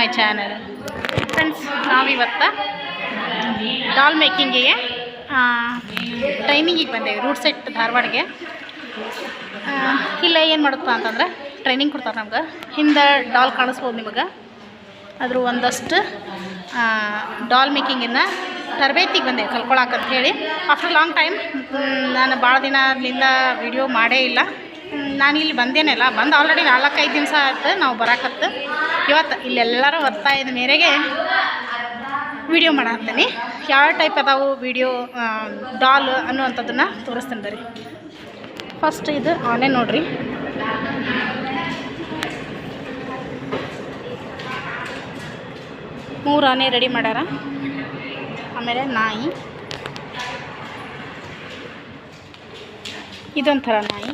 My channel. Friends, ನಾವಿವತ್ತು doll ಮೇಕಿಂಗಿಗೆ ಟ್ರೈನಿಂಗಿಗೆ ಬಂದೆ ರೂಟ್ ಸೆಟ್ ಧಾರವಾಡಿಗೆ. ಇಲ್ಲ ಏನು ಮಾಡುತ್ತಾ ಅಂತಂದ್ರೆ ಟ್ರೈನಿಂಗ್ ಕೊಡ್ತಾರೆ ನಮ್ಗೆ. ಹಿಂದೆ ಡಾಲ್ ಕಾಣಿಸ್ಬೋದು ನಿಮಗೆ. ಅದ್ರ ಒಂದಷ್ಟು ಡಾಲ್ ಮೇಕಿಂಗಿನ ತರಬೇತಿಗೆ ಬಂದೆ ಕಲ್ಕೊಳಕಂತ ಹೇಳಿ. ಆಫ್ಟರ್ ಲಾಂಗ್ ಟೈಮ್ ನಾನು ಭಾಳ ದಿನದಿಂದ ವಿಡಿಯೋ ಮಾಡೇ ಇಲ್ಲ. ನಾನು ಇಲ್ಲಿ ಬಂದೇನಲ್ಲ, ಬಂದು ಆಲ್ರೆಡಿ ನಾಲ್ಕೈದು ದಿವಸ ಆಯ್ತು, ನಾವು ಬರಾಕತ್ತು. ಇವತ್ತು ಇಲ್ಲೆಲ್ಲರೂ ಒತ್ತಾಯದ ಮೇರೆಗೆ ವಿಡಿಯೋ ಮಾಡತ್ತೀನಿ ಯಾವ ಟೈಪ್ ಅದಾವು ವಿಡಿಯೋ ಡಾಲ್ ಅನ್ನುವಂಥದ್ದನ್ನು ತೋರಿಸ್ತೀನಿ ಬರ್ರಿ. ಫಸ್ಟ್ ಇದು ಆನೆ ನೋಡ್ರಿ. ಮೂರು ಆನೆ ರೆಡಿ ಮಾಡ್ಯಾರ. ಆಮೇಲೆ ನಾಯಿ. ಇದೊಂಥರ ನಾಯಿ.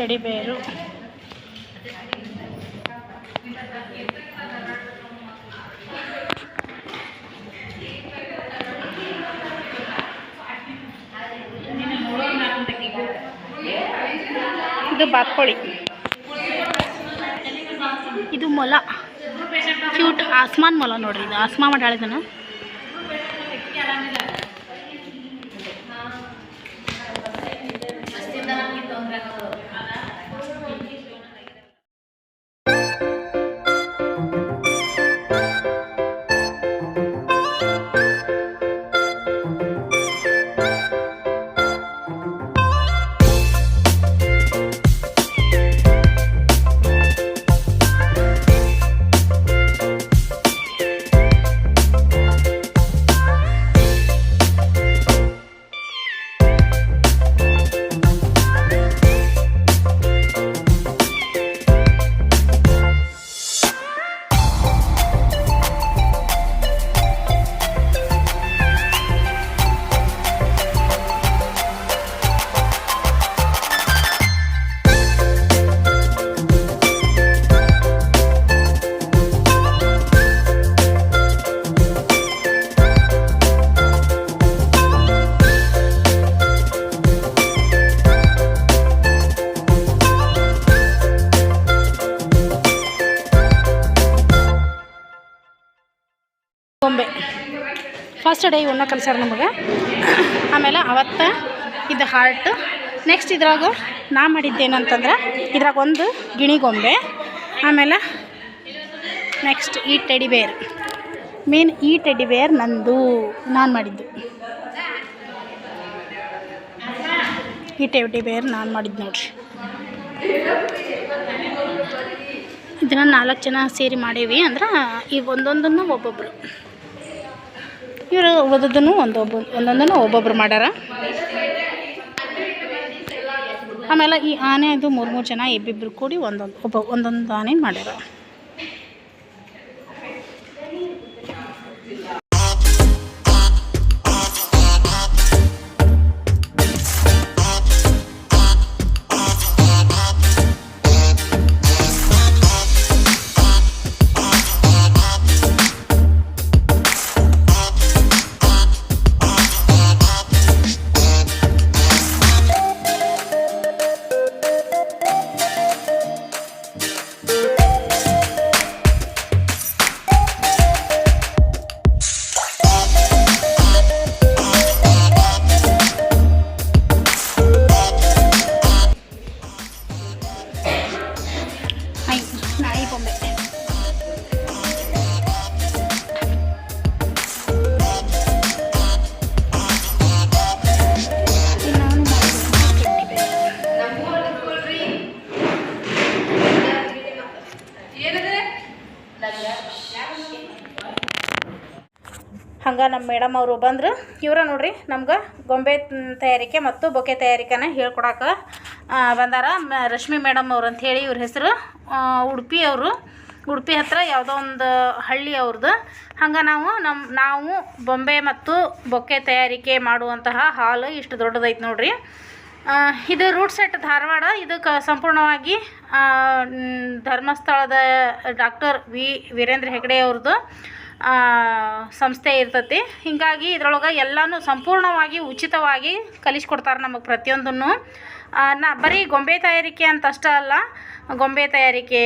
ಟೆಡಿ ಬೇರು ಇದು ಬಾತ್ಕೋಳಿ. ಇದು ಮೊಲ. ಕ್ಯೂಟ್ ಆಸ್ಮಾನ್ ಮೊಲ ನೋಡ್ರಿ ಇದು ಆಸ್ಮಾ ಮಾಡಾಳಿದನ ಫಸ್ಟ್ ಡೇ ಇವನ್ನ ಕಲಿಸ್ಯಾರ ನಮಗೆ. ಆಮೇಲೆ ಅವತ್ತ ಇದು ಹಾರ್ಟ್ ನೆಕ್ಸ್ಟ್ ಇದ್ರಾಗ ನಾ ಮಾಡಿದ್ದೇನಂತಂದ್ರೆ ಇದ್ರಾಗ ಒಂದು ಗಿಣಿಗೊಂಬೆ ಆಮೇಲೆ ನೆಕ್ಸ್ಟ್ ಈ ಟೆಡಿ ಬೇರ್ ಮೇನ್ ಈ ಟೆಡಿ ಬೇರ್ ನಂದು, ನಾನು ಮಾಡಿದ್ದು. ಈ ಟೆಡಿ ಬೇರ್ ನಾನು ಮಾಡಿದ್ದು ನೋಡ್ರಿ. ಇದನ್ನ ನಾಲ್ಕು ಜನ ಸೇರಿ ಮಾಡೀವಿ ಅಂದ್ರೆ ಈ ಒಂದೊಂದನ್ನು ಒಬ್ಬೊಬ್ಬರು ಇವರು ಓದೋದನ್ನು ಒಂದೊಬ್ಬ ಒಂದೊಂದನ್ನು ಒಬ್ಬೊಬ್ರು ಮಾಡ್ಯಾರ. ಆಮೇಲೆ ಈ ಆನೆ ಅದು ಮೂರು ಮೂರು ಜನ ಇಬ್ಬಿಬ್ರು ಕೂಡಿ ಒಂದೊಂದು ಒಬ್ಬ ಒಂದೊಂದು ಆನೆ ಮಾಡ್ಯಾರ. ಹಂಗೆ ನಮ್ಮ ಮೇಡಮ್ ಅವರು ಬಂದರು. ಇವರ ನೋಡ್ರಿ, ನಮ್ಗೆ ಗೊಂಬೆ ತಯಾರಿಕೆ ಮತ್ತು ಬೊಕ್ಕೆ ತಯಾರಿಕೆನ ಹೇಳ್ಕೊಡಕ್ಕೆ ಬಂದಾರ. ರಶ್ಮಿ ಮೇಡಮ್ ಅವ್ರು ಅಂತ ಹೇಳಿ ಇವ್ರ ಹೆಸರು. ಉಡುಪಿ ಅವರು. ಉಡುಪಿ ಹತ್ರ ಯಾವುದೋ ಒಂದು ಹಳ್ಳಿ ಅವ್ರದ್ದು ಹಂಗೆ ನಾವು ನಮ್ಮ ನಾವು ಬೊಂಬೆ ಮತ್ತು ಬೊಕ್ಕೆ ತಯಾರಿಕೆ ಮಾಡುವಂತಹ ಹಾಲು ಇಷ್ಟು ದೊಡ್ಡದೈತೆ ನೋಡ್ರಿ. ಇದು ರೂಟ್ ಸೆಟ್ ಧಾರವಾಡ. ಇದು ಸಂಪೂರ್ಣವಾಗಿ ಧರ್ಮಸ್ಥಳದ ಡಾಕ್ಟರ್ ವಿ, ವೀರೇಂದ್ರ ಹೆಗಡೆ ಅವ್ರದ್ದು ಸಂಸ್ಥೆ ಇರ್ತತಿ. ಹೀಗಾಗಿ ಇದ್ರೊಳಗೆ ಎಲ್ಲನೂ ಸಂಪೂರ್ಣವಾಗಿ ಉಚಿತವಾಗಿ ಕಲಿಸ್ಕೊಡ್ತಾರೆ ನಮಗೆ ಪ್ರತಿಯೊಂದನ್ನು. ನಾ ಬರೀ ಗೊಂಬೆ ತಯಾರಿಕೆ ಅಂತ ಅಷ್ಟೇ ಅಲ್ಲ, ಗೊಂಬೆ ತಯಾರಿಕೆ,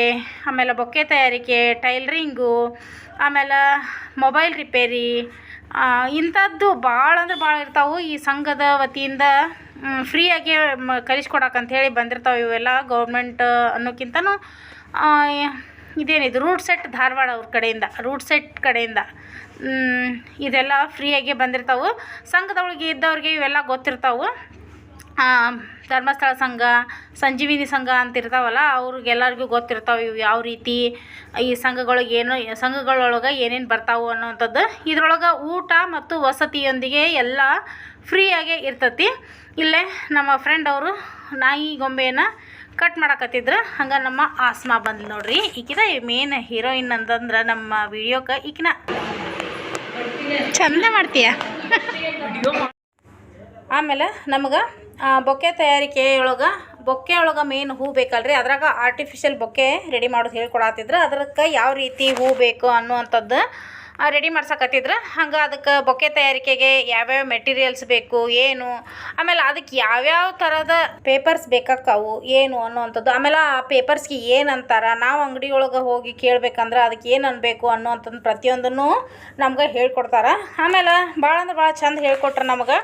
ಆಮೇಲೆ ಬೊಕ್ಕೆ ತಯಾರಿಕೆ, ಟೈಲ್ರಿಂಗು, ಆಮೇಲೆ ಮೊಬೈಲ್ ರಿಪೇರಿ ಇಂಥದ್ದು ಭಾಳ ಅಂದ್ರೆ ಭಾಳ ಇರ್ತಾವೆ. ಈ ಸಂಘದ ವತಿಯಿಂದ ಫ್ರೀಯಾಗಿ ಮ ಬಂದಿರ್ತಾವೆ ಇವೆಲ್ಲ ಗೌರ್ಮೆಂಟ್ ಅನ್ನೋಕ್ಕಿಂತನೂ. ಇದೇನಿದು? ರೂಟ್ ಸೆಟ್ ಧಾರವಾಡ ಅವ್ರ ಕಡೆಯಿಂದ ರೂಟ್ ಸೆಟ್ ಕಡೆಯಿಂದ. ಇದೆಲ್ಲ ಫ್ರೀಯಾಗಿ ಬಂದಿರ್ತಾವೆ. ಸಂಘದೊಳಗೆ ಇದ್ದವ್ರಿಗೆ ಇವೆಲ್ಲ ಗೊತ್ತಿರ್ತಾವೆ. ಧರ್ಮಸ್ಥಳ ಸಂಘ, ಸಂಜೀವಿನಿ ಸಂಘ ಅಂತ ಇರ್ತಾವಲ್ಲ ಅವ್ರಿಗೆಲ್ಲರಿಗೂ ಗೊತ್ತಿರ್ತಾವೆ ಇವು ಯಾವ ರೀತಿ, ಈ ಸಂಘಗಳಿಗೆ ಏನು, ಸಂಘಗಳೊಳಗೆ ಏನೇನು ಬರ್ತಾವೆ ಅನ್ನೋವಂಥದ್ದು. ಇದ್ರೊಳಗೆ ಊಟ ಮತ್ತು ವಸತಿಯೊಂದಿಗೆ ಎಲ್ಲ ಫ್ರೀಯಾಗೇ ಇರ್ತತಿ. ಇಲ್ಲೇ ನಮ್ಮ ಫ್ರೆಂಡ್ ಅವರು ನಾಯಿ ಗೊಂಬೆಯನ್ನು ಕಟ್ ಮಾಡಕತ್ತಿದ್ರು, ಹಂಗೆ ನಮ್ಮ ಆಸ್ಮಾ ಬಂದ್ಲು ನೋಡ್ರಿ. ಈಕಿನ ಮೇನ್ ಹೀರೋಯಿನ್ ಅಂತಂದ್ರೆ ನಮ್ಮ ವಿಡಿಯೋಕ್ಕೆ ಈಕಿನ ಚಂದ ಮಾಡ್ತೀಯ? ಆಮೇಲೆ ನಮ್ಗೆ ಬೊಕ್ಕೆ ತಯಾರಿಕೆಯೊಳಗೆ, ಬೊಕ್ಕೆ ಒಳಗೆ ಮೇನ್ ಹೂ ಬೇಕಲ್ರಿ. ಅದ್ರಾಗ ಆರ್ಟಿಫಿಷಿಯಲ್ ಬೊಕ್ಕೆ ರೆಡಿ ಮಾಡೋದು ಹೇಳ್ಕೊಡತ್ತಿದ್ರು ಅದಕ್ಕೆ ಯಾವ ರೀತಿ ಹೂ ಬೇಕು ಅನ್ನುವಂಥದ್ದು ರೆಡಿ ಮಾಡ್ಸಕತ್ತಿದ್ರು? ಹಂಗೆ ಅದಕ್ಕೆ ಬೊಕ್ಕೆ ತಯಾರಿಕೆಗೆ ಯಾವ್ಯಾವ ಮೆಟೀರಿಯಲ್ಸ್ ಬೇಕು, ಏನು? ಆಮೇಲೆ ಅದಕ್ಕೆ ಯಾವ್ಯಾವ ಥರದ ಪೇಪರ್ಸ್ ಬೇಕಾಕ್ಕವು, ಏನು ಅನ್ನೋವಂಥದ್ದು. ಆಮೇಲೆ ಆ ಪೇಪರ್ಸ್ಗೆ ಏನು ಅಂತಾರೆ? ನಾವು ಅಂಗಡಿ ಒಳಗೆ ಹೋಗಿ ಕೇಳಬೇಕಂದ್ರೆ ಅದಕ್ಕೆ ಏನು ಅನ್ಬೇಕು ಅನ್ನೋವಂಥದ್ದು ಪ್ರತಿಯೊಂದನ್ನು ನಮ್ಗೆ ಹೇಳ್ಕೊಡ್ತಾರೆ. ಆಮೇಲೆ ಭಾಳ ಅಂದ್ರೆ ಭಾಳ ಚಂದ ಹೇಳ್ಕೊಟ್ರೆ ನಮ್ಗೆ.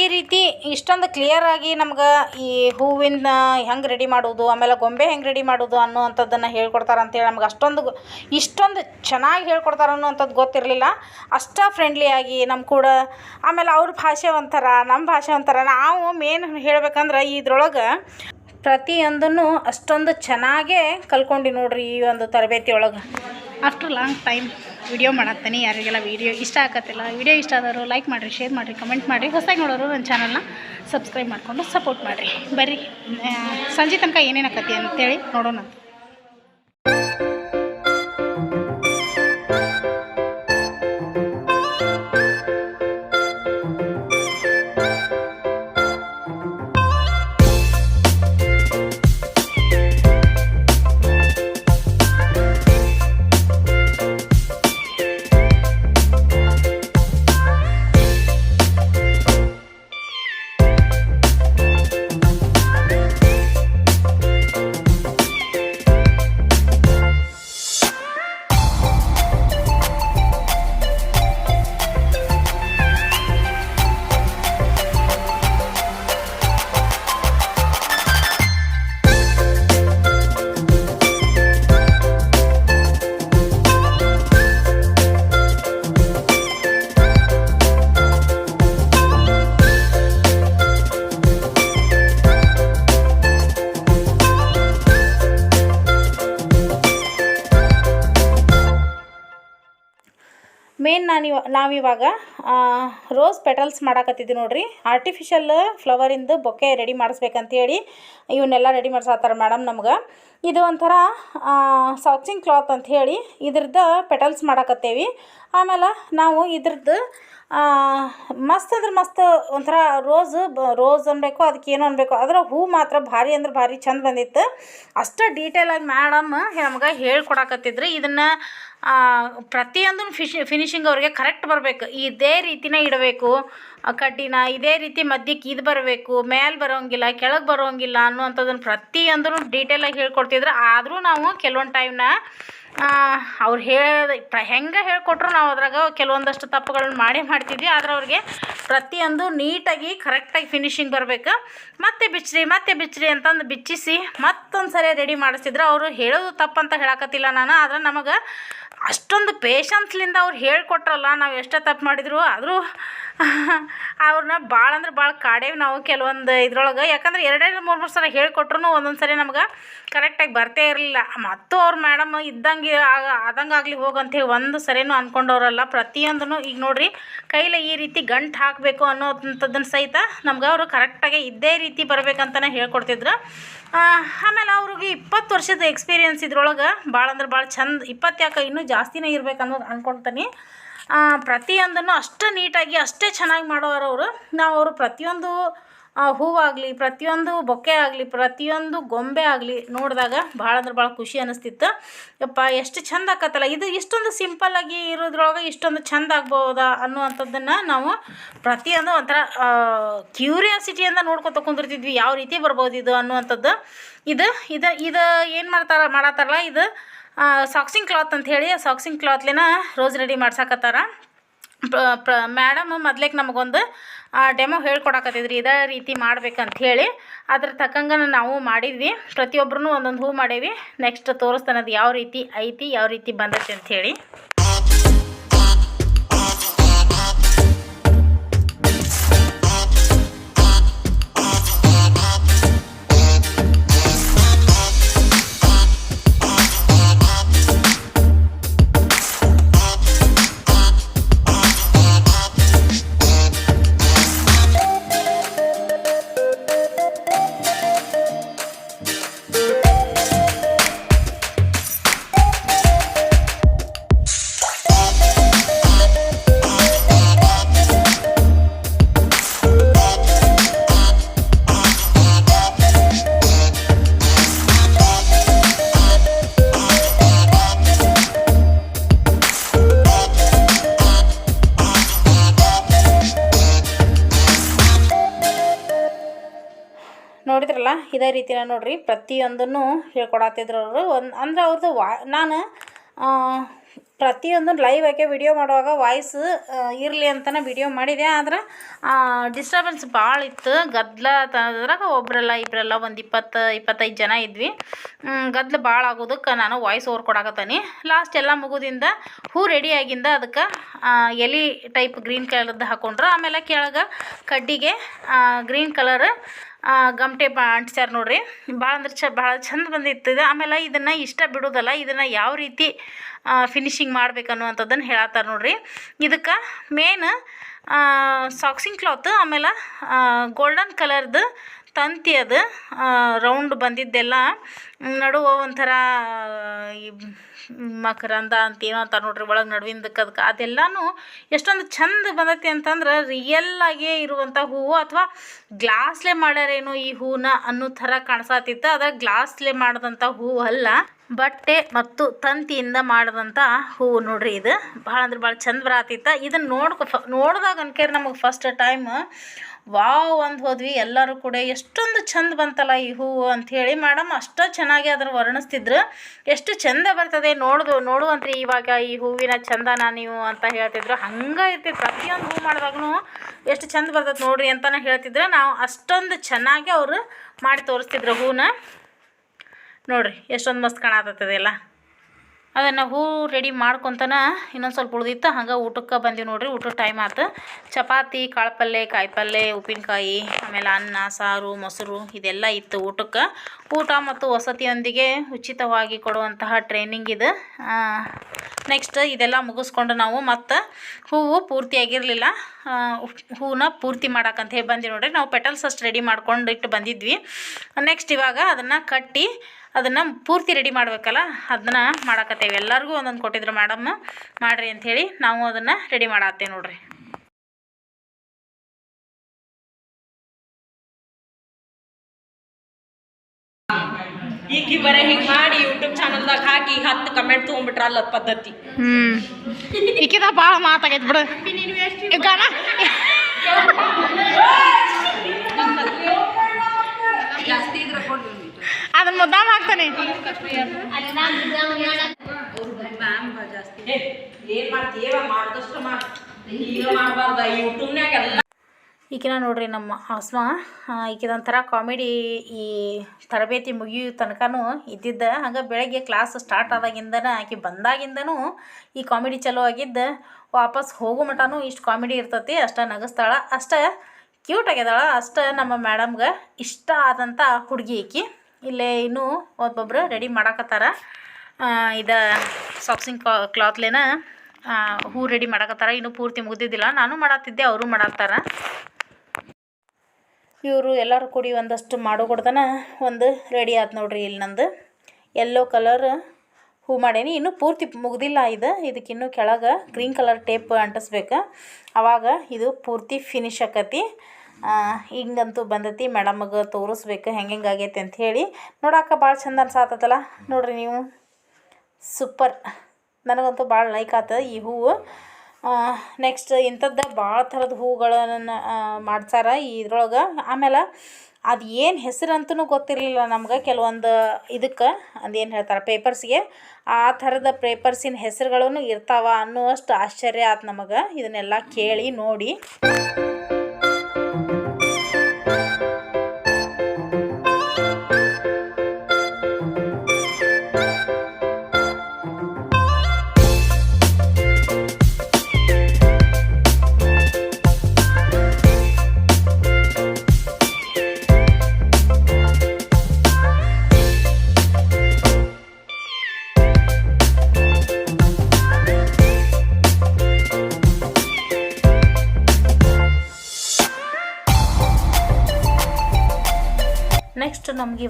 ಈ ರೀತಿ ಇಷ್ಟೊಂದು ಕ್ಲಿಯರಾಗಿ ನಮ್ಗೆ ಈ ಹೂವಿನ ಹೆಂಗೆ ರೆಡಿ ಮಾಡೋದು, ಆಮೇಲೆ ಗೊಂಬೆ ಹೆಂಗೆ ರೆಡಿ ಮಾಡೋದು ಅನ್ನುವಂಥದ್ದನ್ನು ಹೇಳ್ಕೊಡ್ತಾರೆ ಅಂತೇಳಿ ನಮ್ಗೆ ಅಷ್ಟೊಂದು ಇಷ್ಟೊಂದು ಚೆನ್ನಾಗಿ ಹೇಳ್ಕೊಡ್ತಾರೆ ಅನ್ನುವಂಥದ್ದು ಗೊತ್ತಿರಲಿಲ್ಲ. ಅಷ್ಟ ಫ್ರೆಂಡ್ಲಿಯಾಗಿ ನಮ್ಮ ಕೂಡ, ಆಮೇಲೆ ಅವ್ರ ಭಾಷೆ ಒಂಥರ ನಮ್ಮ ಭಾಷೆ ಒಂಥರ. ನಾವು ಮೇನ್ ಹೇಳ್ಬೇಕಂದ್ರೆ ಇದ್ರೊಳಗೆ ಪ್ರತಿಯೊಂದನ್ನು ಅಷ್ಟೊಂದು ಚೆನ್ನಾಗೇ ಕಲ್ಕೊಂಡು ನೋಡ್ರಿ ಈ ಒಂದು ತರಬೇತಿ ಒಳಗೆ. ಅಷ್ಟು ಲಾಂಗ್ ಟೈಮ್ ವಿಡಿಯೋ ಮಾಡತ್ತೀನಿ, ಯಾರಿಗೆಲ್ಲ ವಿಡಿಯೋ ಇಷ್ಟ ಆಗತ್ತಿಲ್ಲ ವಿಡಿಯೋ ಇಷ್ಟ ಆದವರು ಲೈಕ್ ಮಾಡಿರಿ ಶೇರ್ ಮಾಡಿರಿ ಕಮೆಂಟ್ ಮಾಡಿರಿ. ಹೊಸದಾಗಿ ನೋಡೋರು ನನ್ನ ಚಾನಲ್ನ ಸಬ್ಸ್ಕ್ರೈಬ್ ಮಾಡಿಕೊಂಡು ಸಪೋರ್ಟ್ ಮಾಡಿರಿ. ಬರ್ರಿ ಸಂಜೆ ತನಕ ಏನೇನು ಆಕತಿ ಅಂತೇಳಿ ನೋಡೋಣ ಮೇನ್ ನಾನು ಇವ, ನಾವಿವಾಗ ರೋಸ್ ಪೆಟಲ್ಸ್ ಮಾಡಾಕತ್ತಿದ್ವಿ ನೋಡ್ರಿ. ಆರ್ಟಿಫಿಷಿಯಲ್ ಫ್ಲವರಿಂದು ಬೊಕ್ಕೆ ರೆಡಿ ಮಾಡಿಸ್ಬೇಕಂತೇಳಿ ಇವನ್ನೆಲ್ಲ ರೆಡಿ ಮಾಡ್ಸತ್ತಾರ ಮೇಡಮ್ ನಮ್ಗೆ. ಇದು ಒಂಥರ ಸಾಕ್ಸಿಂಗ್ ಕ್ಲಾತ್ ಅಂತ ಹೇಳಿ ಇದ್ರದ್ದು ಪೆಟಲ್ಸ್ ಮಾಡಾಕತ್ತೇವಿ. ಆಮೇಲೆ ನಾವು ಇದ್ರದ್ದು ಮಸ್ತ್ ಅಂದ್ರೆ ಮಸ್ತ್ ಒಂಥರ ರೋಸ್ ರೋಸ್ ಅನ್ಬೇಕು, ಅದಕ್ಕೆ ಏನು ಅನ್ಬೇಕು. ಅದರ ಹೂ ಮಾತ್ರ ಭಾರಿ ಅಂದ್ರೆ ಭಾರಿ ಚಂದ ಬಂದಿತ್ತು. ಅಷ್ಟು ಡೀಟೇಲಾಗಿ ಮೇಡಮ್ ನಮ್ಗೆ ಹೇಳ್ಕೊಡಕತ್ತಿದ್ರು. ಇದನ್ನು ಪ್ರತಿಯೊಂದು ಫಿಶಿ ಫಿನಿಶಿಂಗ್ ಅವ್ರಿಗೆ ಕರೆಕ್ಟ್ ಬರಬೇಕು. ಇದೇ ರೀತಿನೇ ಇಡಬೇಕು. ಕಡ್ಡಿನ ಇದೇ ರೀತಿ ಮಧ್ಯಕ್ಕೆ ಇದು ಬರಬೇಕು. ಮೇಲೆ ಬರೋಂಗಿಲ್ಲ, ಕೆಳಗೆ ಬರೋಂಗಿಲ್ಲ ಅನ್ನುವಂಥದ್ದನ್ನು ಪ್ರತಿಯೊಂದನ್ನು ಡೀಟೇಲಾಗಿ ಹೇಳ್ಕೊಡ್ತಿದ್ರು. ಆದರೂ ನಾವು ಕೆಲವೊಂದು ಟೈಮ್ನ ಅವ್ರು ಹೇಳಿ, ಪ್ರ, ಹೆಂಗೆ ಹೇಳಿಕೊಟ್ರು ನಾವು ಅದ್ರಾಗ ಕೆಲವೊಂದಷ್ಟು ತಪ್ಪುಗಳನ್ನ ಮಾಡಿ ಮಾಡ್ತಿದ್ವಿ. ಆದ್ರೆ ಅವ್ರಿಗೆ ಪ್ರತಿಯೊಂದು ನೀಟಾಗಿ ಕರೆಕ್ಟಾಗಿ ಫಿನಿಶಿಂಗ್ ಬರಬೇಕು. ಮತ್ತೆ ಬಿಚ್ಚಿರಿ ಮತ್ತೆ ಬಿಚ್ಚಿರಿ ಅಂತಂದು ಬಿಚ್ಚಿಸಿ ಮತ್ತೊಂದು ಸರಿ ರೆಡಿ ಮಾಡಿಸಿದ್ರೆ ಅವರು ಹೇಳೋದು ತಪ್ಪಂತ ಹೇಳಕತ್ತಿಲ್ಲ ನಾನು. ಆದ್ರೆ ನಮಗೆ ಅಷ್ಟೊಂದು ಪೇಷನ್ಸ್ಲಿಂದ ಅವ್ರು ಹೇಳ್ಕೊಟ್ರಲ್ಲ, ನಾವು ಎಷ್ಟೇ ತಪ್ಪು ಮಾಡಿದ್ರು, ಆದರೂ ಅವ್ರನ್ನ ಭಾಳ ಅಂದ್ರೆ ಭಾಳ ಕಾಡೇವಿ ನಾವು ಕೆಲವೊಂದು ಇದ್ರೊಳಗೆ. ಯಾಕಂದ್ರೆ ಎರಡೆರಡು ಮೂರು ಮೂರು ಸಲ ಹೇಳ್ಕೊಟ್ರು ಒಂದೊಂದು ಸರಿ ನಮ್ಗೆ ಕರೆಕ್ಟಾಗಿ ಬರ್ತೇ ಇರಲಿಲ್ಲ. ಮತ್ತು ಅವ್ರು ಮೇಡಮ್ ಇದ್ದಂಗೆ ಆಗ, ಆದಂಗೆ ಆಗಲಿ ಹೋಗಂತೇಳಿ ಒಂದು ಸರಿನೂ ಅಂದ್ಕೊಂಡವ್ರಲ್ಲ ಪ್ರತಿಯೊಂದೂ ಈಗ ನೋಡಿರಿ, ಕೈಲಿ ಈ ರೀತಿ ಗಂಟು ಹಾಕಬೇಕು ಅನ್ನೋಂಥದ್ದನ್ನು ಸಹಿತ ನಮ್ಗೆ ಅವರು ಕರೆಕ್ಟಾಗಿ ಇದ್ದೇ ರೀತಿ ಬರಬೇಕಂತಲೇ ಹೇಳ್ಕೊಡ್ತಿದ್ರು. ಆಮೇಲೆ ಅವ್ರಿಗೆ ಇಪ್ಪತ್ತು ವರ್ಷದ ಎಕ್ಸ್ಪೀರಿಯನ್ಸ್ ಇದ್ರೊಳಗೆ ಭಾಳ ಅಂದ್ರೆ ಭಾಳ ಚಂದ ಇಪ್ಪತ್ತು ಯಾಕೆ ಇನ್ನೂ ಜಾಸ್ತಿನೇ ಇರ್ಬೇಕು ಅನ್ನೋದು ಅಂದ್ಕೊಳ್ತೀನಿ ಪ್ರತಿಯೊಂದನ್ನು ಅಷ್ಟು ನೀಟಾಗಿ ಅಷ್ಟೇ ಚೆನ್ನಾಗಿ ಮಾಡೋರು ಅವರು. ನಾವು ಅವರು ಪ್ರತಿಯೊಂದು ಆ ಹೂವಾಗಲಿ, ಪ್ರತಿಯೊಂದು ಬೊಕ್ಕೆ ಆಗಲಿ, ಪ್ರತಿಯೊಂದು ಗೊಂಬೆ ಆಗಲಿ ನೋಡಿದಾಗ ಭಾಳ ಅಂದ್ರೆ ಭಾಳ ಖುಷಿ ಅನಿಸ್ತಿತ್ತು. ಯಪ್ಪ, ಎಷ್ಟು ಚಂದ ಆಕತ್ತಲ್ಲ. ಇದು ಇಷ್ಟೊಂದು ಸಿಂಪಲ್ಲಾಗಿ ಇರೋದ್ರೊಳಗೆ ಇಷ್ಟೊಂದು ಚಂದ ಆಗ್ಬೋದಾ ಅನ್ನುವಂಥದ್ದನ್ನು ನಾವು ಪ್ರತಿಯೊಂದು ಒಂಥರ ಕ್ಯೂರಿಯಾಸಿಟಿಯಿಂದ ನೋಡ್ಕೊತ ಕುಂದಿರ್ತಿದ್ವಿ. ಯಾವ ರೀತಿ ಬರ್ಬೋದು ಇದು ಅನ್ನುವಂಥದ್ದು. ಇದು ಇದು ಇದು ಏನು ಮಾಡ್ತಾರ, ಮಾಡತ್ತಾರಲ್ಲ? ಇದು ಸಾಕ್ಸಿಂಗ್ ಕ್ಲಾತ್ ಅಂತ ಹೇಳಿ ಸಾಕ್ಸಿಂಗ್ ಕ್ಲಾತ್ಲಿನ ರೋಸ್ ರೆಡಿ ಮಾಡ್ಸಾಕತ್ತಾರ. ಪ್ರ ಮೇಡಮ್ ಮೊದ್ಲೇಕ್ ನಮಗೊಂದು ಡೆಮೋ ಹೇಳ್ಕೊಡಕತ್ತಿದ್ರಿ, ಇದೇ ರೀತಿ ಮಾಡ್ಬೇಕಂತ ಹೇಳಿ ಅದ್ರ ತಕ್ಕಂಗೆ ನಾವು ಮಾಡಿದ್ವಿ. ಪ್ರತಿಯೊಬ್ಬರೂ ಒಂದೊಂದು ಹೂ ಮಾಡೇವಿ. ನೆಕ್ಸ್ಟ್ ತೋರಿಸ್ತಾನೆ ಅದು ಯಾವ ರೀತಿ ಐತಿ, ಯಾವ ರೀತಿ ಬಂದೈತಿ ಅಂತ ನೋಡಿದ್ರಲ್ಲ ಇದೇ ರೀತಿನ ನೋಡಿರಿ. ಪ್ರತಿಯೊಂದನ್ನು ಹೇಳ್ಕೊಡತ್ತಿದ್ರು ಅವರು. ಒಂದು ಅಂದ್ರೆ ಅವ್ರದ್ದು ವಾ ನಾನು ಪ್ರತಿಯೊಂದು ಲೈವ್ ಆಗಿ ವಿಡಿಯೋ ಮಾಡುವಾಗ ವಾಯ್ಸ್ ಇರಲಿ ಅಂತಲೇ ವಿಡಿಯೋ ಮಾಡಿದೆ. ಆದ್ರೆ ಡಿಸ್ಟರ್ಬೆನ್ಸ್ ಭಾಳ ಇತ್ತು. ಗದ್ದಲ ತಂದ್ರಾಗ ಒಬ್ಬರಲ್ಲ ಇಬ್ಬರಲ್ಲ ಒಂದು ಇಪ್ಪತ್ತು, ಇಪ್ಪತ್ತೈದು ಜನ ಇದ್ವಿ. ಗದ್ದಲ ಭಾಳ ಆಗೋದಕ್ಕೆ ನಾನು ವಾಯ್ಸ್ ಓವರ್ ಕೊಡಾಕತ್ತೀನಿ. ಲಾಸ್ಟ್ ಎಲ್ಲ ಮುಗುದಿಂದ ಹೂ ರೆಡಿ ಆಗಿಂದ ಅದಕ್ಕೆ ಎಲೆ ಟೈಪ್ ಗ್ರೀನ್ ಕಲರ್ದು ಹಾಕೊಂಡ್ರು. ಆಮೇಲೆ ಕೆಳಗೆ ಕಡ್ಡಿಗೆ ಗ್ರೀನ್ ಕಲರ್ ಗಮಟೆ ಬಾ ಅಂಟ್ಸ್ಯಾರ ನೋಡ್ರಿ. ಭಾಳ ಅಂದ್ರೆ ಚ ಭಾಳ ಚಂದ ಬಂದಿತ್ತು ಇದು. ಆಮೇಲೆ ಇದನ್ನು ಇಷ್ಟ ಬಿಡೋದಲ್ಲ, ಇದನ್ನು ಯಾವ ರೀತಿ ಫಿನಿಶಿಂಗ್ ಮಾಡ್ಬೇಕು ಅನ್ನುವಂಥದ್ದನ್ನು ಹೇಳತ್ತಾರ ನೋಡ್ರಿ. ಇದಕ್ಕೆ ಮೇನ್ ಸಾಕ್ಸಿಂಗ್ ಕ್ಲಾತ್ ಆಮೇಲೆ ಗೋಲ್ಡನ್ ಕಲರ್ದು ತಂತಿ ಅದು ರೌಂಡ್ ಬಂದಿದ್ದೆಲ್ಲ ನಡುವ ಒಂಥರ, ಈ, ಮಕರಂದ ಅಂತ ಏನೋ ಅಂತಾರೆ ನೋಡ್ರಿ, ಒಳಗೆ ನಡುವಿಂದಕ್ಕೆ ಅದಕ್ಕೆ ಅದೆಲ್ಲನೂ ಎಷ್ಟೊಂದು ಚಂದ ಬಂದೈತಿ ಅಂತಂದ್ರೆ ರಿಯಲ್ ಆಗೇ ಇರುವಂಥ ಹೂವು ಅಥವಾ ಗ್ಲಾಸ್ಲೆ ಮಾಡ್ಯಾರೇನೋ ಈ ಹೂವನ್ನ ಅನ್ನೋ ಥರ ಕಾಣಿಸತ್ತಿತ್ತು ಅದ್ರ ಗ್ಲಾಸ್ಲೆ ಮಾಡಿದಂಥ ಹೂವು ಅಲ್ಲ, ಬಟ್ಟೆ ಮತ್ತು ತಂತಿಯಿಂದ ಮಾಡಿದಂಥ ಹೂವು ನೋಡ್ರಿ ಇದು. ಭಾಳ ಅಂದ್ರೆ ಭಾಳ ಚಂದ ಬರತ್ತಿತ್ತು ಇದನ್ನು ನೋಡ್ಕೊ ನೋಡಿದಾಗ ಅನ್ಕೇರಿ ನಮಗೆ ಫಸ್ಟ್ ಟೈಮ್ ವಾವ್ ಅಂದು ಹೋದ್ವಿ, ಎಲ್ಲರೂ ಕೂಡ ಎಷ್ಟೊಂದು ಚಂದ ಬಂತಲ್ಲ ಈ ಹೂವು ಅಂಥೇಳಿ ಮೇಡಮ್ ಅಷ್ಟೋ ಚೆನ್ನಾಗಿ ಅದನ್ನು ವರ್ಣಿಸ್ತಿದ್ರು. ಎಷ್ಟು ಚಂದ ಬರ್ತದೆ ನೋಡ್ದು ನೋಡುವಂತ್ರಿ ಇವಾಗ ಈ ಹೂವಿನ ಚಂದನ ನೀವು ಅಂತ ಹೇಳ್ತಿದ್ರು. ಹಂಗೆ ಇರ್ತಿತ್ತು ಪ್ರತಿಯೊಂದು ಹೂ ಮಾಡಿದಾಗೂ ಎಷ್ಟು ಚಂದ ಬರ್ತೈತೆ ನೋಡ್ರಿ ಅಂತಲೇ ಹೇಳ್ತಿದ್ರು. ನಾವು ಅಷ್ಟೊಂದು ಚೆನ್ನಾಗಿ ಅವರು ಮಾಡಿ ತೋರಿಸ್ತಿದ್ರು ಹೂನ. ನೋಡ್ರಿ, ಎಷ್ಟೊಂದು ಮಸ್ತ್ ಕಾಣತತ್ತದ ಎಲ್ಲ ಅದನ್ನು ಹೂ ರೆಡಿ ಮಾಡ್ಕೊತನ ಇನ್ನೊಂದು ಸ್ವಲ್ಪ ಉಳ್ದಿತ್ತು. ಹಂಗೆ ಊಟಕ್ಕೆ ಬಂದೀವಿ ನೋಡ್ರಿ. ಊಟದ ಟೈಮ್ ಆತು. ಚಪಾತಿ ಕಾಳು ಪಲ್ಯ ಕಾಯಿ ಪಲ್ಯ ಉಪ್ಪಿನಕಾಯಿ, ಆಮೇಲೆ ಅನ್ನ, ಸಾರು, ಮೊಸರು ಇದೆಲ್ಲ ಇತ್ತು ಊಟಕ್ಕೆ. ಊಟ ಮತ್ತು ವಸತಿಯೊಂದಿಗೆ ಉಚಿತವಾಗಿ ಕೊಡುವಂತಹ ಟ್ರೈನಿಂಗ್ ಇದು. ನೆಕ್ಸ್ಟ್ ಇದೆಲ್ಲ ಮುಗಿಸ್ಕೊಂಡು ನಾವು ಮತ್ತು ಹೂವು ಪೂರ್ತಿಯಾಗಿರಲಿಲ್ಲ. ಹೂವನ್ನ ಪೂರ್ತಿ ಹೇಳಿ ಬಂದ್ವಿ ನೋಡ್ರಿ. ನಾವು ಪೆಟಲ್ಸ್ ಅಷ್ಟು ರೆಡಿ ಮಾಡ್ಕೊಂಡು ಇಟ್ಟು ಬಂದಿದ್ವಿ. ನೆಕ್ಸ್ಟ್ ಇವಾಗ ಅದನ್ನು ಕಟ್ಟಿ ಅದನ್ನು ಪೂರ್ತಿ ರೆಡಿ ಮಾಡಬೇಕಲ್ಲ? ಅದನ್ನ ಮಾಡಾಕತ್ತೇವೆ. ಎಲ್ಲರಿಗೂ ಒಂದೊಂದು ಕೊಟ್ಟಿದ್ರು ಮೇಡಮ್ ಮಾಡಿರಿ ಅಂಥೇಳಿ ನಾವು ಅದನ್ನು ರೆಡಿ ಮಾಡತ್ತೇವೆ ನೋಡ್ರಿ. ಈಕಿ ಬರೀ ಹಿಂಗ್ ಮಾಡಿ ಯೂಟ್ಯೂಬ್ ಚಾನಲ್ದಾಗ ಹಾಕಿ ಹತ್ತು ಕಮೆಂಟ್ ತೊಗೊಂಡ್ಬಿಟ್ರಲ್ಲ ಪದ್ಧತಿ. ಹ್ಞೂ ಈಕಿದ ಭಾಳ ಮಾತಾಗೈತೆ ಬಿಡು. ಗಾನ ಅದನ್ನ ಮುದ್ದಾಮ್ ಹಾಕ್ತಾನೆ. ಈಕಿನ ನೋಡ್ರಿ ನಮ್ಮ ಆಸ್ಮಾ ಈಕಿದೊಂಥರ ಕಾಮಿಡಿ ಈ ತರಬೇತಿ ಮುಗಿಯೋ ತನಕನೂ ಇದ್ದಿದ್ದ. ಹಂಗೆ ಬೆಳಗ್ಗೆ ಕ್ಲಾಸ್ ಸ್ಟಾರ್ಟ್ ಆದಾಗಿಂದನ ಆಕೆ ಬಂದಾಗಿಂದನೂ ಈ ಕಾಮಿಡಿ ಚಲೋ ಆಗಿದ್ದ. ವಾಪಸ್ ಹೋಗೋ ಮಟನೂ ಇಷ್ಟು ಕಾಮಿಡಿ ಇರ್ತತಿ ಅಷ್ಟ ನಗಸ್ತಾಳ ಅಷ್ಟ ಕ್ಯೂಟ್ ಆಗ್ಯದಾಳ ಅಷ್ಟ ನಮ್ಮ ಮೇಡಮ್ಗೆ ಇಷ್ಟ ಆದಂಥ ಹುಡುಗಿ ಈಕಿ. ಇಲ್ಲೇ ಇನ್ನೂ ಒಬ್ಬೊಬ್ರು ರೆಡಿ ಮಾಡಾಕತ್ತಾರ. ಇದು ಸಾಕ್ಸಿಂಗ್ ಕ್ಲಾತ್ಲೇನ ಹೂ ರೆಡಿ ಮಾಡಾಕತ್ತಾರ. ಇನ್ನೂ ಪೂರ್ತಿ ಮುಗ್ದಿದ್ದಿಲ್ಲ. ನಾನು ಮಾಡತ್ತಿದ್ದೆ ಅವರು ಮಾಡತ್ತಾರ. ಇವರು ಎಲ್ಲರೂ ಕೂಡಿ ಒಂದಷ್ಟು ಮಾಡೋ ಒಂದು ರೆಡಿ ಆಯ್ತು ನೋಡ್ರಿ ಇಲ್ಲಿ ನಂದು. ಎಲ್ಲೋ ಕಲರ್ ಹೂ ಮಾಡೇನಿ. ಇನ್ನೂ ಪೂರ್ತಿ ಮುಗ್ದಿಲ್ಲ ಇದು. ಇದಕ್ಕೆ ಇನ್ನೂ ಕೆಳಗೆ ಗ್ರೀನ್ ಕಲರ್ ಟೇಪ್ ಅಂಟಿಸ್ಬೇಕು. ಆವಾಗ ಇದು ಪೂರ್ತಿ ಫಿನಿಶ್ ಆಕತಿ. ಹಿಂಗಂತೂ ಬಂದತಿ ಮೇಡಮ್ಗೆ ತೋರಿಸ್ಬೇಕು ಹೆಂಗೆ ಹೆಂಗೆ ಆಗೈತೆ ಅಂತ ಹೇಳಿ. ಭಾಳ ಚಂದ ಅನ್ಸಾತತ್ತಲ್ಲ ನೋಡ್ರಿ ನೀವು. ಸೂಪರ್ ನನಗಂತೂ ಭಾಳ ಲೈಕ್ ಆತ ಈ ಹೂವು. ನೆಕ್ಸ್ಟ್ ಇಂಥದ್ದು ಭಾಳ ಥರದ ಹೂಗಳನ್ನು ಮಾಡ್ಸಾರ ಇದ್ರೊಳಗೆ. ಆಮೇಲೆ ಅದು ಏನು ಹೆಸರಂತೂ ಗೊತ್ತಿರಲಿಲ್ಲ ನಮ್ಗೆ ಕೆಲವೊಂದು ಇದಕ್ಕೆ. ಅದೇನು ಹೇಳ್ತಾರೆ ಪೇಪರ್ಸ್ಗೆ ಆ ಥರದ ಪೇಪರ್ಸಿನ ಹೆಸರುಗಳೂ ಇರ್ತಾವ ಅನ್ನುವಷ್ಟು ಆಶ್ಚರ್ಯ ಆತು ನಮಗೆ. ಇದನ್ನೆಲ್ಲ ಕೇಳಿ ನೋಡಿ.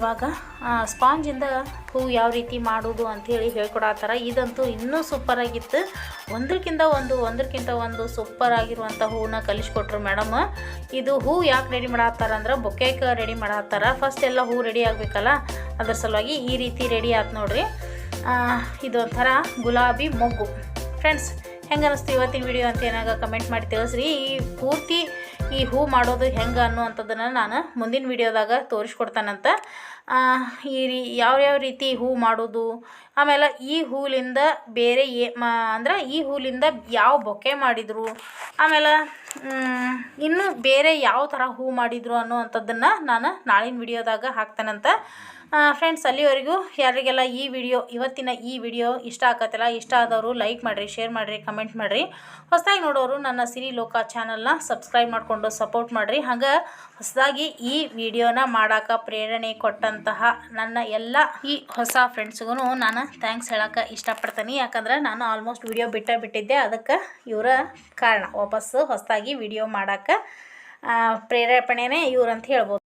ಇವಾಗ ಸ್ಪಾಂಜಿಂದ ಹೂ ಯಾವ ರೀತಿ ಮಾಡೋದು ಅಂಥೇಳಿ ಹೇಳ್ಕೊಡತ್ತಾರ ಇದಂತೂ ಇನ್ನೂ ಸೂಪರಾಗಿತ್ತು ಒಂದಕ್ಕಿಂತ ಒಂದು ಒಂದಕ್ಕಿಂತ ಒಂದು ಸೂಪರ್ ಆಗಿರುವಂಥ ಹೂವನ್ನ ಕಲಿಸ್ಕೊಟ್ರು ಮೇಡಮ್ ಇದು ಹೂ ಯಾಕೆ ರೆಡಿ ಮಾಡತ್ತಾರ ಅಂದ್ರೆ ಬೊಕೆಗೆ ರೆಡಿ ಮಾಡತ್ತಾರ. ಫಸ್ಟ್ ಎಲ್ಲ ಹೂ ರೆಡಿ ಆಗಬೇಕಲ್ಲ, ಅದ್ರ ಸಲುವಾಗಿ ಈ ರೀತಿ ರೆಡಿ ಆಯ್ತು ನೋಡ್ರಿ. ಇದೊಂಥರ ಗುಲಾಬಿ ಮೊಗ್ಗು. ಫ್ರೆಂಡ್ಸ್ ಹೆಂಗೆ ಅನಿಸ್ತು ಇವತ್ತಿನ ವಿಡಿಯೋ ಅಂತ ಏನಾಗ ಕಮೆಂಟ್ ಮಾಡಿ ತಿಳಿಸ್ರಿ. ಈ ಪೂರ್ತಿ ಈ ಹೂ ಮಾಡೋದು ಹೆಂಗೆ ಅನ್ನುವಂಥದ್ದನ್ನು ನಾನು ಮುಂದಿನ ವಿಡಿಯೋದಾಗ ತೋರಿಸ್ಕೊಡ್ತಾನಂತ. ಈ ರೀ ಯಾವ್ಯಾವ ರೀತಿ ಹೂ ಮಾಡೋದು? ಆಮೇಲೆ ಈ ಹೂಲಿಂದ ಬೇರೆ ಏ ಅಂದ್ರೆ ಈ ಹೂಲಿಂದ ಯಾವ ಬೊಕ್ಕೆ ಮಾಡಿದರು? ಆಮೇಲೆ ಇನ್ನೂ ಬೇರೆ ಯಾವ ಥರ ಹೂ ಮಾಡಿದರು ಅನ್ನುವಂಥದ್ದನ್ನು ನಾನು ನಾಳಿನ ವಿಡಿಯೋದಾಗ ಹಾಕ್ತೇನಂತ. ಫ್ರೆಂಡ್ಸ್ ಅಲ್ಲಿವರೆಗೂ ಯಾರಿಗೆಲ್ಲ ಈ ವಿಡಿಯೋ, ಇವತ್ತಿನ ಈ ವಿಡಿಯೋ ಇಷ್ಟ ಆಗತ್ತಲ್ಲ ಇಷ್ಟ ಆದವರು ಲೈಕ್ ಮಾಡಿರಿ ಶೇರ್ ಮಾಡಿರಿ ಕಮೆಂಟ್ ಮಾಡಿರಿ. ಹೊಸದಾಗಿ ನೋಡೋರು ನನ್ನ ಸಿರಿ ಲೋಕ ಚಾನಲ್ನ ಸಬ್ಸ್ಕ್ರೈಬ್ ಮಾಡಿಕೊಂಡು ಸಪೋರ್ಟ್ ಮಾಡಿರಿ. ಹಾಗೆ ಹೊಸದಾಗಿ ಈ ವಿಡಿಯೋನ ಮಾಡೋಕೆ ಪ್ರೇರಣೆ ಕೊಟ್ಟಂತಹ ನನ್ನ ಎಲ್ಲ ಈ ಹೊಸ ಫ್ರೆಂಡ್ಸ್ಗೂ ನಾನು ಥ್ಯಾಂಕ್ಸ್ ಹೇಳೋಕೆ ಇಷ್ಟಪಡ್ತೀನಿ. ಯಾಕಂದ್ರೆ ನಾನು ಆಲ್ಮೋಸ್ಟ್ ವಿಡಿಯೋ ಬಿಟ್ಟ ಬಿಟ್ಟಿದ್ದೆ. ಅದಕ್ಕೆ ಇವರ ಕಾರಣ. ವಾಪಸ್ಸು ಹೊಸದಾಗಿ ವಿಡಿಯೋ ಮಾಡೋಕ್ಕೆ ಪ್ರೇರೇಪಣೆನೇ ಇವ್ರಂತ ಹೇಳ್ಬೋದು.